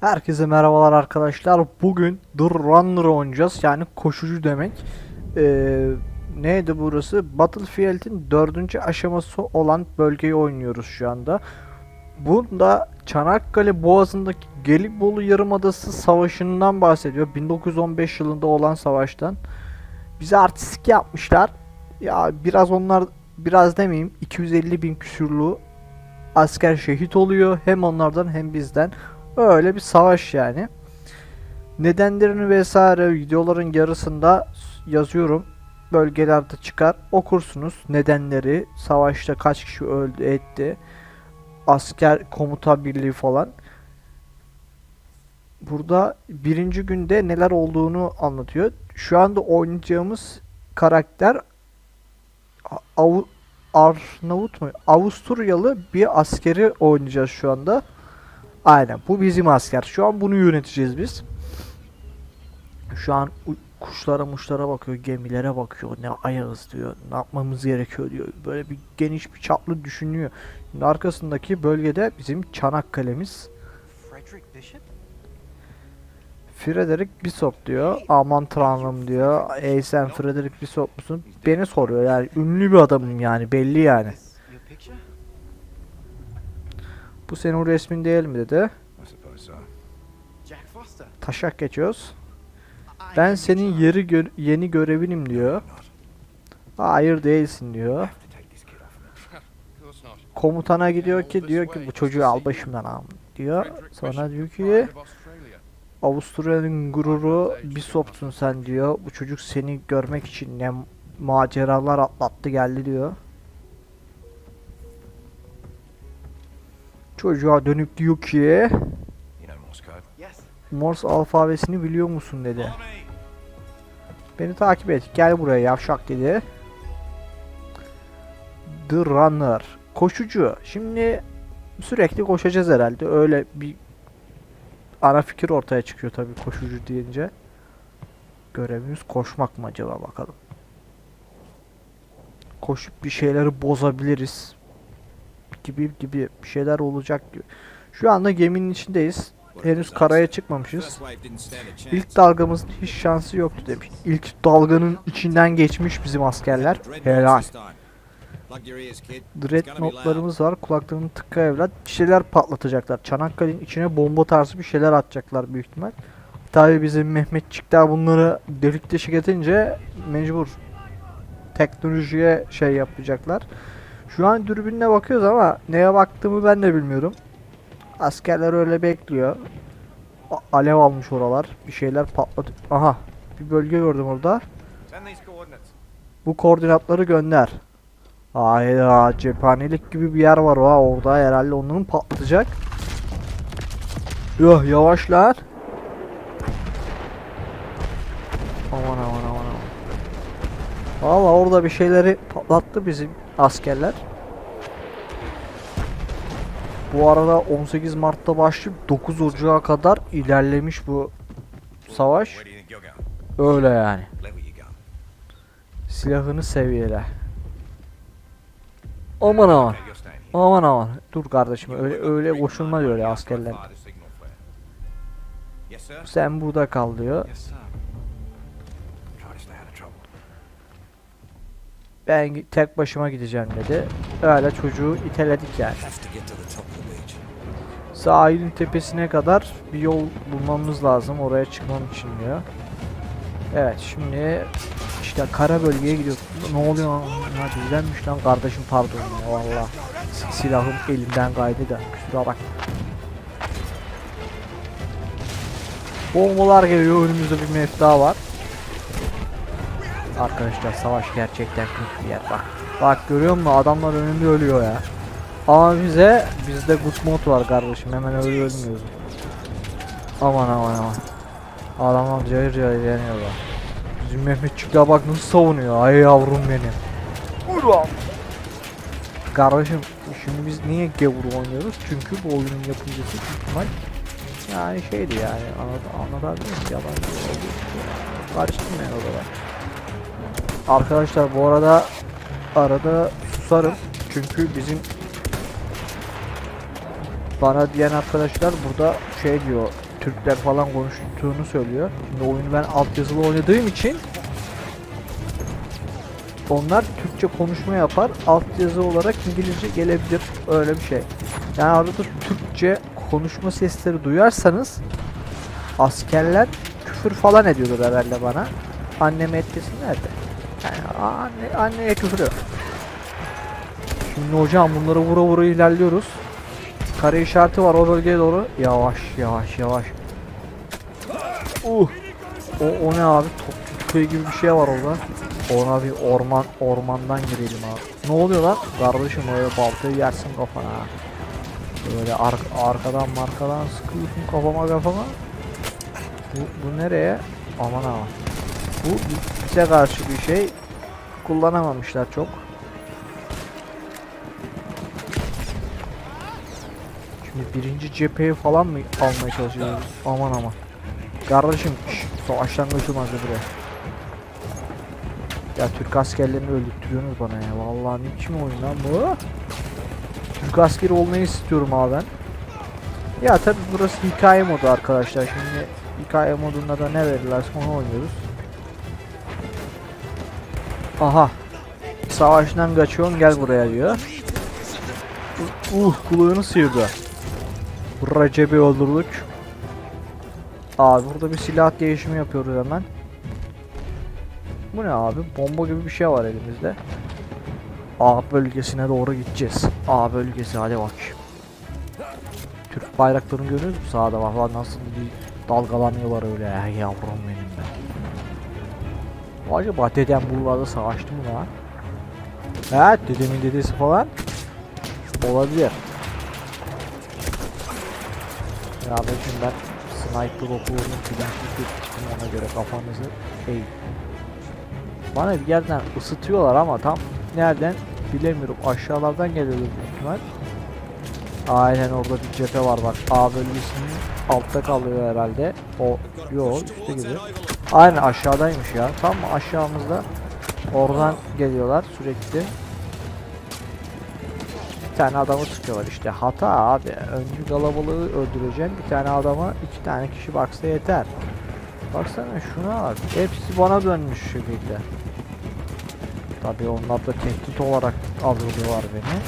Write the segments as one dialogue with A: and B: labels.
A: Herkese merhabalar arkadaşlar. Bugün The Runner oynayacağız. Yani koşucu demek. Ee, neydi burası? Battlefield'in dördüncü aşaması olan bölgeyi oynuyoruz şu anda. Bunda Çanakkale Boğazı'ndaki Gelibolu Yarımadası Savaşı'ndan bahsediyor. 1915 yılında olan savaştan. Bize artistik yapmışlar. Ya biraz onlar biraz demeyeyim 250 bin küsürlü asker şehit oluyor. Hem onlardan hem bizden. Öyle bir savaş yani. Nedenlerini vesaire videoların yarısında yazıyorum. Bölgelerde çıkar. Okursunuz nedenleri, savaşta kaç kişi öldü etti, asker komuta birliği falan. Burada birinci günde neler olduğunu anlatıyor. Şu anda oynayacağımız karakter A- Avu Arnavut mu? Avusturyalı bir askeri oynayacağız şu anda. Aynen bu bizim asker. Şu an bunu yöneteceğiz biz. Şu an kuşlara muşlara bakıyor, gemilere bakıyor. Ne ayağız diyor. Ne yapmamız gerekiyor diyor. Böyle bir geniş bir çaplı düşünüyor. Şimdi arkasındaki bölgede bizim Çanakkale'miz.
B: Frederick Bishop
A: diyor. Aman tanrım diyor. Ey sen Frederick Bishop musun? Beni soruyor yani. Ünlü bir adamım yani. Belli yani. Bu senin resmin değil mi dedi.
C: I suppose so.
B: Jack Foster.
A: Taşak geçiyoruz. Ben senin yeri gö- yeni görevinim diyor. Hayır değilsin diyor. Komutana gidiyor ki diyor ki bu çocuğu al başımdan al diyor. Sonra diyor ki Avusturya'nın gururu Bishop'sun sen diyor. Bu çocuk seni görmek için ne maceralar atlattı geldi diyor. Çocuğa dönüp diyor ki.
C: Morse
A: alfabesini biliyor musun dedi. Beni takip et. Gel buraya yavşak dedi. The Runner. Koşucu. Şimdi sürekli koşacağız herhalde. Öyle bir ana fikir ortaya çıkıyor tabii koşucu deyince. Görevimiz koşmak mı acaba bakalım. Koşup bir şeyleri bozabiliriz. Gibi gibi bir şeyler olacak gibi. Şu anda geminin içindeyiz. Henüz karaya çıkmamışız. İlk dalgamızın hiç şansı yoktu demiş. İlk dalganın içinden geçmiş bizim askerler. Helal. Dreadnought'larımız var. Kulaklarını tıka evlat. Bir şeyler patlatacaklar. Çanakkale'nin içine bomba tarzı bir şeyler atacaklar büyük ihtimal. Tabi bizim Mehmetçik daha bunları delik deşik edince mecbur teknolojiye şey yapacaklar. Şu an dürbünle bakıyoruz ama neye baktığımı ben de bilmiyorum. Askerler öyle bekliyor. A- alev almış oralar. Bir şeyler patlat. Aha. Bir bölge gördüm orada. Bu koordinatları gönder. Hayda cephanelik gibi bir yer var ha orada herhalde onun patlayacak. Yok yavaş lan. Aman aman aman aman. Valla orada bir şeyleri patlattı bizim askerler. Bu arada 18 Mart'ta başlayıp 9 Ocağı kadar ilerlemiş bu savaş. Öyle yani. Silahını seviyele. Aman aman. Aman aman. Dur kardeşim öyle öyle koşulmaz öyle askerler. Sen burada kal diyor. Ben tek başıma gideceğim dedi. Öyle çocuğu iteledik yani. Sahilin tepesine kadar bir yol bulmamız lazım oraya çıkmam için diyor. Evet şimdi işte kara bölgeye gidiyoruz. Ne oluyor lan? Ya bizdenmiş lan kardeşim pardon ya valla. Silahım elimden kaydı da kusura bak. Bombalar geliyor önümüzde bir mefta var. Arkadaşlar savaş gerçekten kötü bir yer bak. Bak görüyor musun adamlar önünde ölüyor ya. Ama bize bizde good mod var kardeşim hemen öyle ölmüyoruz. Aman aman aman. Adamlar cayır cayır yanıyorlar. Bizim Mehmetçikler bak nasıl savunuyor. Ay yavrum benim. Ulan. Kardeşim şimdi biz niye gavur oynuyoruz? Çünkü bu oyunun yapımcısı büyük ihtimal yani şeydi yani anlat anlatabiliyor muyum? Yabancı için karıştırmayın oralar. Arkadaşlar bu arada arada susarım çünkü bizim bana diyen arkadaşlar burada şey diyor Türkler falan konuştuğunu söylüyor. Şimdi oyunu ben altyazılı oynadığım için onlar Türkçe konuşma yapar. Altyazı olarak İngilizce gelebilir. Öyle bir şey. Yani arada Türkçe konuşma sesleri duyarsanız askerler küfür falan ediyordur herhalde bana. Anneme etkesinler de. Anne, anneye küfür. Şimdi hocam bunları vura vura ilerliyoruz. Kare işareti var o bölgeye doğru. Yavaş yavaş yavaş. Uh. O, o ne abi? Top tüfeği gibi bir şey var orada. Ona bir orman ormandan girelim abi. Ne oluyor lan? Kardeşim öyle baltayı yersin kafana. Böyle ar arkadan markadan sıkıyorsun kafama kafama. Bu, bu nereye? Aman aman. Bu bize karşı bir şey kullanamamışlar çok. Şimdi birinci cepheyi falan mı almaya çalışıyoruz? Aman aman. Kardeşim savaştan kaçılmaz buraya. Ya Türk askerlerini öldürtüyorsunuz bana ya. Vallahi ne biçim oyun lan bu? Türk askeri olmayı istiyorum abi ben. Ya tabi burası hikaye modu arkadaşlar. Şimdi hikaye modunda da ne verirlerse onu oynuyoruz. Aha. Savaştan kaçıyorsun gel buraya diyor. Uh kulağını sıyırdı. Recep'i öldürdük. Abi burada bir silah değişimi yapıyoruz hemen. Bu ne abi? Bomba gibi bir şey var elimizde. A bölgesine doğru gideceğiz. A bölgesi hadi bak. Türk bayraklarını görüyoruz mu sağda bak nasıl bir dalgalanıyorlar öyle ya yavrum benim be. Acaba dedem buralarda savaştı mı lan? Evet dedemin dedesi falan. Olabilir. Ya bakın ben sniper okulunun bilinçli ona göre kafanızı eğin. Bana bir yerden ısıtıyorlar ama tam nereden bilemiyorum. Aşağılardan geliyor büyük ihtimal. Aynen orada bir cephe var bak. A bölgesinin altta kalıyor herhalde. O yo üstte gibi. Aynen aşağıdaymış ya. Tam aşağımızda. Oradan geliyorlar sürekli. Bir tane adamı tutuyorlar işte. Hata abi. Öncü kalabalığı öldüreceğim. Bir tane adama iki tane kişi baksa yeter. Baksana şuna bak. Hepsi bana dönmüş şekilde. Tabii onlar da tehdit olarak alıyorlar beni.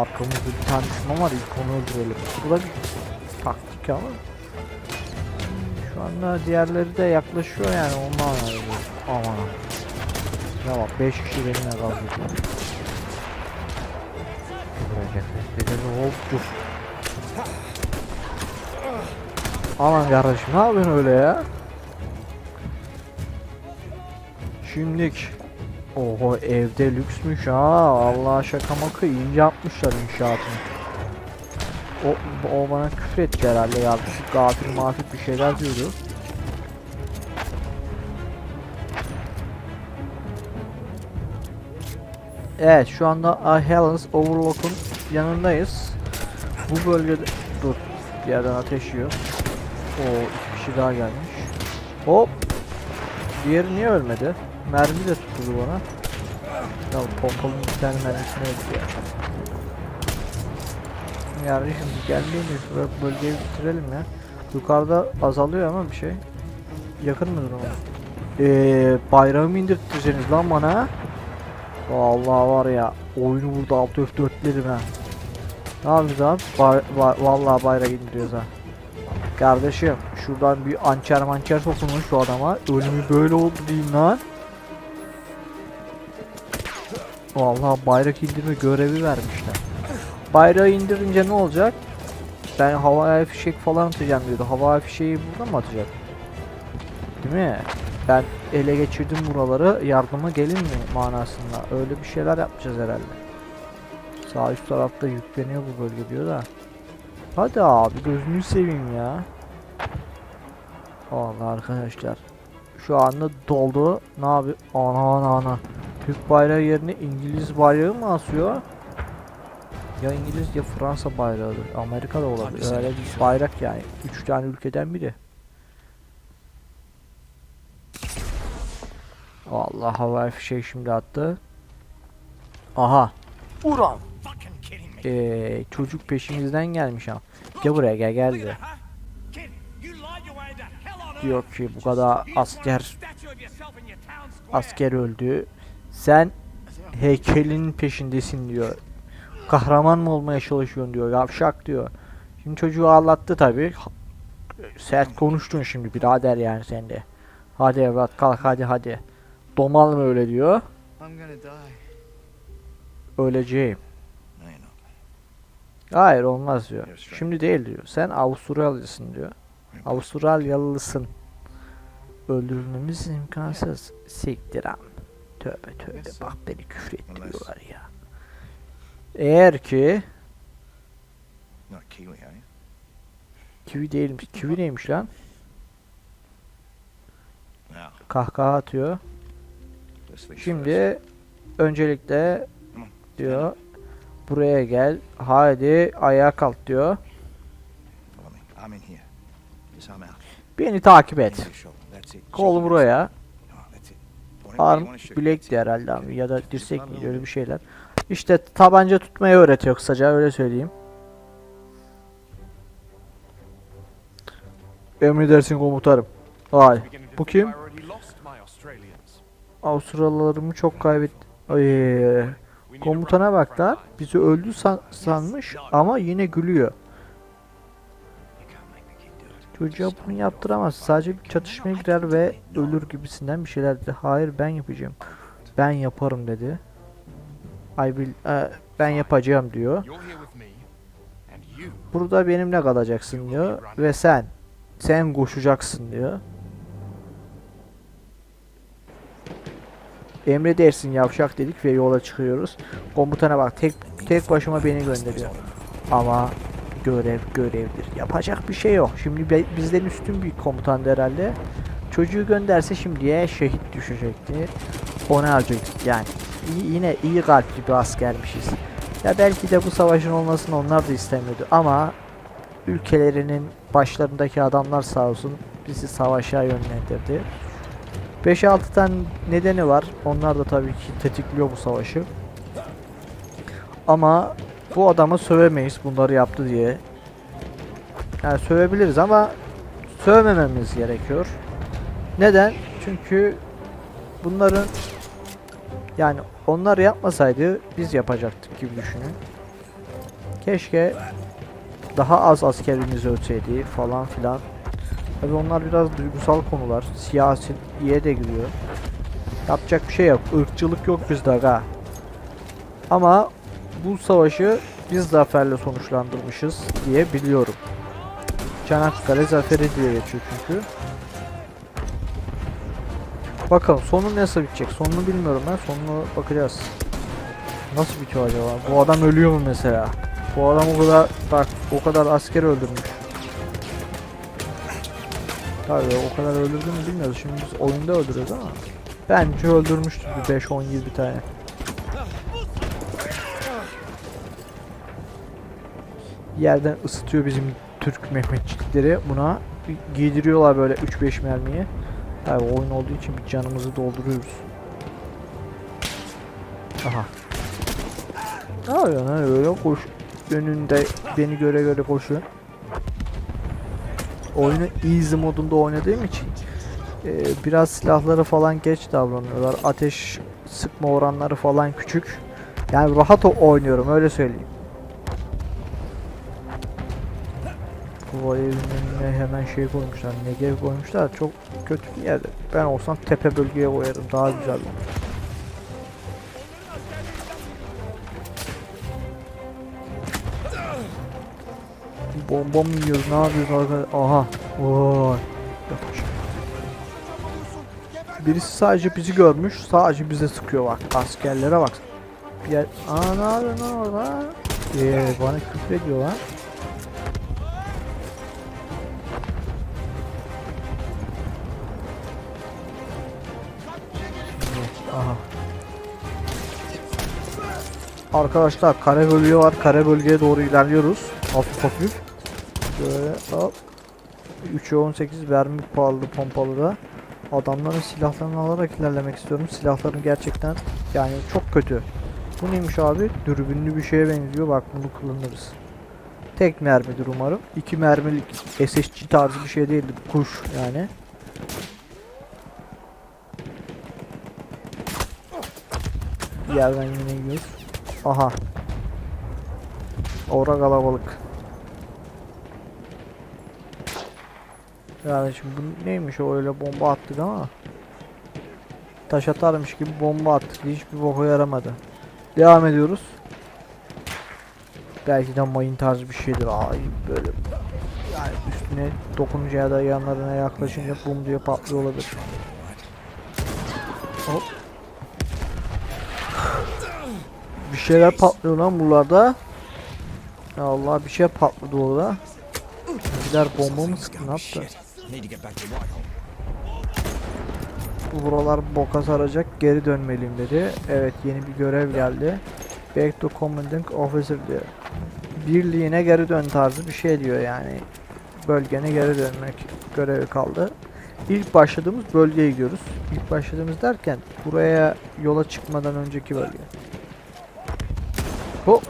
A: Arkamızda bir tane düşman var ilk onu öldürelim. Bu da bir taktik ama. Şu anda diğerleri de yaklaşıyor yani ondan ayrılıyor. Aman. Ya bak 5 kişi benimle kavga ediyor. Vuracak. Dedim hop cuf. Aman kardeşim ne yapıyorsun öyle ya? Şimdilik Oho evde lüksmüş ha. Allah şaka maka iyi yapmışlar inşaatını. O, o bana küfür etti herhalde ya. Gafil mafil bir şeyler diyordu. Evet şu anda A Helens Overlock'un yanındayız. Bu bölgede dur bir yerden ateş yiyor. O iki kişi daha gelmiş. Hop. Diğeri niye ölmedi? Mermi de tutuldu bana. Ya pompalının bir tane mermisine öldü ya. Yani gelmeyin de şuraya bölgeyi bitirelim ya. Yukarıda azalıyor ama bir şey. Yakın mıdır ona? Eee bayrağımı indirteceksiniz lan bana. Vallahi var ya oyunu burada alt öf dörtlerim ha. Ne yapacağız abi? Bay, bay- vallahi bayrak indiriyoruz ha. Kardeşim şuradan bir ançer mançer sokun şu adama. Ölümü böyle oldu diyeyim lan. Vallahi bayrak indirme görevi vermişler. Bayrağı indirince ne olacak? Ben havaya fişek falan atacağım diyordu. Havaya fişeği burada mı atacak? Değil mi? Ben ele geçirdim buraları. Yardıma gelin mi manasında? Öyle bir şeyler yapacağız herhalde. Sağ üst tarafta yükleniyor bu bölge diyor da. Hadi abi gözünü seveyim ya. Vallahi arkadaşlar. Şu anda doldu. Ne yapıyor? Ana ana ana. Türk bayrağı yerine İngiliz bayrağı mı asıyor? Ya İngiliz ya Fransa bayrağıdır. Amerika da olabilir. Öyle bir bayrak yani. Üç tane ülkeden biri. Vallahi havai fişek şimdi attı. Aha.
C: Me.
A: Ee, çocuk peşimizden gelmiş ha. Gel buraya gel gel
C: lied
A: diyor ki bu kadar asker asker öldü. Sen heykelin peşindesin diyor. Kahraman mı olmaya çalışıyorsun diyor. Yavşak diyor. Şimdi çocuğu ağlattı tabi. Sert konuştun şimdi birader yani sen de. Hadi evlat kalk hadi hadi. Domal mı öyle diyor. Öleceğim. Hayır olmaz diyor. Şimdi değil diyor. Sen Avustralyalısın diyor. Avustralyalısın. Öldürmemiz imkansız. Siktir am. Tövbe tövbe bak beni küfür ettiriyorlar ya. Eğer ki
C: Kiwi,
A: değilmiş. Kivi neymiş lan? Kahkaha atıyor. Şimdi öncelikle diyor buraya gel. Haydi ayağa kalk diyor. Beni takip et. Kol buraya. Arm
C: wanna shoot,
A: bilek
C: that's
A: de
C: it.
A: herhalde abi ya da dirsek
C: little
A: öyle bir şeyler. İşte tabanca tutmayı öğretiyor kısaca öyle söyleyeyim. Emredersin komutanım. Vay. Bu kim? Avustralyalılarımı çok kaybet... Ay, komutana bak lan. Bizi öldü san- sanmış ama yine gülüyor. Çocuğa bunu yaptıramaz. Sadece bir çatışmaya girer ve ölür gibisinden bir şeyler dedi. Hayır ben yapacağım. Ben yaparım dedi. I will, e, ben yapacağım diyor. Burada benimle kalacaksın diyor ve sen sen koşacaksın diyor. Emredersin yavşak dedik ve yola çıkıyoruz. Komutana bak tek tek başıma beni gönderiyor. Ama görev görevdir. Yapacak bir şey yok. Şimdi bizden üstün bir komutandı herhalde. Çocuğu gönderse şimdiye şehit düşecekti. Onu harcayacaktık yani. İyi, yine iyi kalpli bir askermişiz. Ya belki de bu savaşın olmasını onlar da istemiyordu ama ülkelerinin başlarındaki adamlar sağ olsun bizi savaşa yönlendirdi. 5-6 tane nedeni var. Onlar da tabii ki tetikliyor bu savaşı. Ama bu adamı sövemeyiz bunları yaptı diye. Yani sövebiliriz ama sövmememiz gerekiyor. Neden? Çünkü bunların yani onlar yapmasaydı biz yapacaktık gibi düşünün. Keşke daha az askerimiz ölseydi falan filan. Tabi onlar biraz duygusal konular. Siyasiye de giriyor. Yapacak bir şey yok. Irkçılık yok bizde aga. Ama bu savaşı biz zaferle sonuçlandırmışız diye biliyorum. Çanakkale zaferi diye geçiyor çünkü. Bakalım sonu nasıl bitecek? Sonunu bilmiyorum ben. Sonunu bakacağız. Nasıl bitiyor acaba? Bu adam ölüyor mu mesela? Bu adam o kadar bak o kadar asker öldürmüş. Tabii o kadar öldürdüğünü bilmiyoruz. Şimdi biz oyunda öldürüyoruz ama bence öldürmüştür bir 5 10 20 tane. Yerden ısıtıyor bizim Türk Mehmetçikleri. Buna giydiriyorlar böyle 3-5 mermiyi. Tabii oyun olduğu için bir canımızı dolduruyoruz. Aha. Ne yapıyorsun lan öyle koş önünde beni göre göre koşuyor. Oyunu easy modunda oynadığım için e, biraz silahları falan geç davranıyorlar. Ateş sıkma oranları falan küçük. Yani rahat oynuyorum öyle söyleyeyim. Bu evin hemen şey koymuşlar. Negev koymuşlar. Çok kötü bir yerde. Ben olsam tepe bölgeye koyarım. Daha güzel. Bomba mı yiyoruz? Ne yapıyoruz arkadaşlar? Aha. Vay. Birisi sadece bizi görmüş. Sadece bize sıkıyor bak. Askerlere bak. Bir yer... Aa ne yapıyorsun orada? Eee bana küfür ediyor Arkadaşlar kare bölge var. Kare bölgeye doğru ilerliyoruz. Hafif hafif. Böyle hop. 3'e 18 vermi pahalı pompalı da. Adamların silahlarını alarak ilerlemek istiyorum. Silahların gerçekten yani çok kötü. Bu neymiş abi? Dürbünlü bir şeye benziyor. Bak bunu kullanırız. Tek mermidir umarım. İki mermilik SSG tarzı bir şey değildi. Kuş yani. Yerden yine yiyoruz. Aha. Ora kalabalık. Yani şimdi bu neymiş o öyle bomba attık ama. Taş atarmış gibi bomba attık. Hiçbir boka yaramadı. Devam ediyoruz. Belki de mayın tarzı bir şeydir. Ay böyle yani üstüne dokununca ya da yanlarına yaklaşınca bum diye patlıyor olabilir. Hop. Bir şeyler patlıyor lan buralarda. Ya Allah bir şey patladı orada. Bizler bomba mı sıktı ne yaptı? Buralar boka saracak geri dönmeliyim dedi. Evet yeni bir görev geldi. Back to commanding officer diyor. Birliğine geri dön tarzı bir şey diyor yani. Bölgene geri dönmek görevi kaldı. İlk başladığımız bölgeye gidiyoruz. İlk başladığımız derken buraya yola çıkmadan önceki bölge. Hop.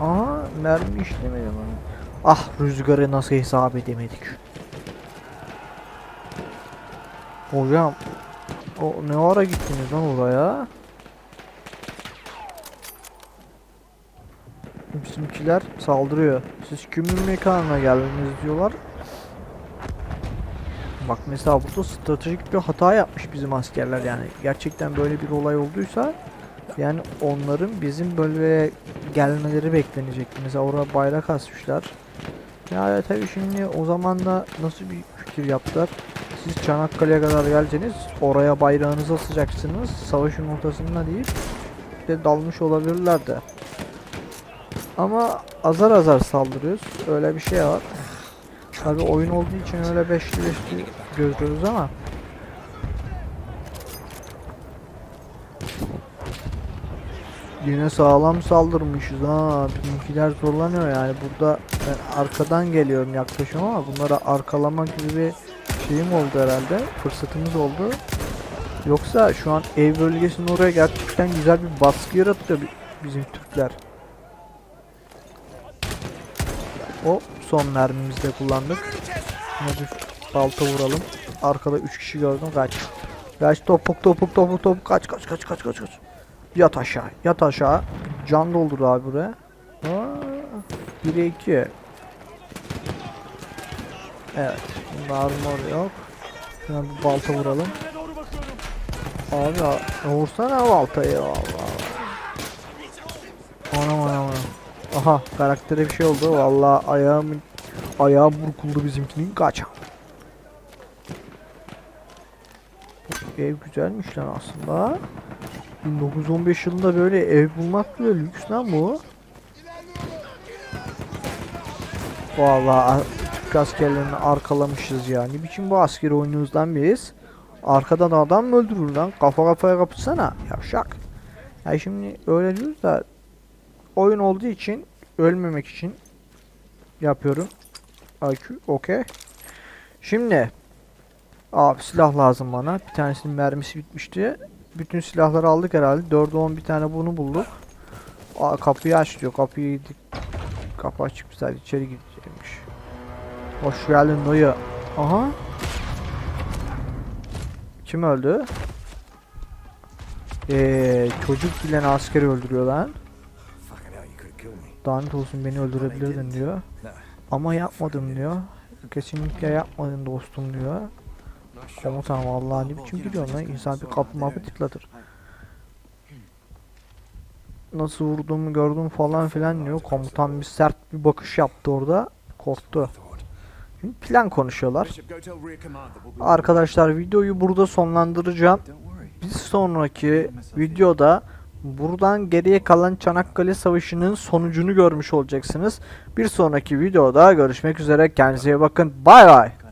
A: Aa mermi işlemedi lan. Ah rüzgarı nasıl hesap edemedik. Hocam o ne ara gittiniz lan oraya? Bizimkiler saldırıyor. Siz kimin mekanına geldiniz diyorlar. Bak mesela burada stratejik bir hata yapmış bizim askerler yani. Gerçekten böyle bir olay olduysa yani onların bizim bölgeye gelmeleri beklenecekti. Mesela oraya bayrak asmışlar. Ya tabii şimdi o zaman da nasıl bir fikir yaptılar? Siz Çanakkale'ye kadar geleceksiniz. Oraya bayrağınızı asacaksınız. Savaşın ortasında değil. de dalmış olabilirlerdi. Ama azar azar saldırıyoruz. Öyle bir şey var. Tabi oyun olduğu için öyle beşli beşli gözlüyoruz ama. Yine sağlam saldırmışız ha. Bizimkiler zorlanıyor yani. Burada ben arkadan geliyorum yaklaşıyorum ama bunlara arkalama gibi bir şeyim oldu herhalde. Fırsatımız oldu. Yoksa şu an ev bölgesinin oraya gerçekten güzel bir baskı bi- bizim Türkler. O son mermimizi de kullandık. Bir balta vuralım. Arkada 3 kişi gördüm kaç. Kaç topuk topuk topuk topuk kaç kaç kaç kaç kaç kaç. Yat aşağı yat aşağı. Can doldur abi buraya. Aa, 1'e 2. Evet. Bunda armor yok. Şuna bir balta vuralım. Abi vursana baltayı Allah. Anam anam anam. Aha karaktere bir şey oldu. Vallahi ayağım ayağım burkuldu bizimkinin kaç. Ev güzelmiş lan aslında. 1915 yılında böyle ev bulmak bile lüks lan bu. Vallahi Türk askerlerini arkalamışız ya. Ne biçim bu askeri oynuyoruz lan biz? Arkadan adam mı öldürür lan? Kafa kafaya kapışsana. Yavşak. Ya şimdi öyle diyoruz da oyun olduğu için ölmemek için yapıyorum. IQ okey. Şimdi abi silah lazım bana. Bir tanesinin mermisi bitmişti. Bütün silahları aldık herhalde. 4'e 10 bir tane bunu bulduk. Aa, kapıyı aç diyor. Kapıyı. Kapı açık güzel içeri gidecekmiş. Hoş geldin dayı. Aha. Kim öldü? Eee çocuk bilen askeri öldürüyor lan. Lanet olsun beni öldürebilirdin diyor. Ama yapmadım diyor. Kesinlikle yapmadın dostum diyor. Komutan vallahi ne biçim biliyorsun lan insan bir kapı mapı tıklatır. Nasıl vurduğumu gördüm falan filan diyor. Komutan bir sert bir bakış yaptı orada. Korktu. Şimdi plan konuşuyorlar. Arkadaşlar videoyu burada sonlandıracağım. Bir sonraki videoda buradan geriye kalan Çanakkale Savaşı'nın sonucunu görmüş olacaksınız. Bir sonraki videoda görüşmek üzere. Kendinize iyi bakın. Bay bay.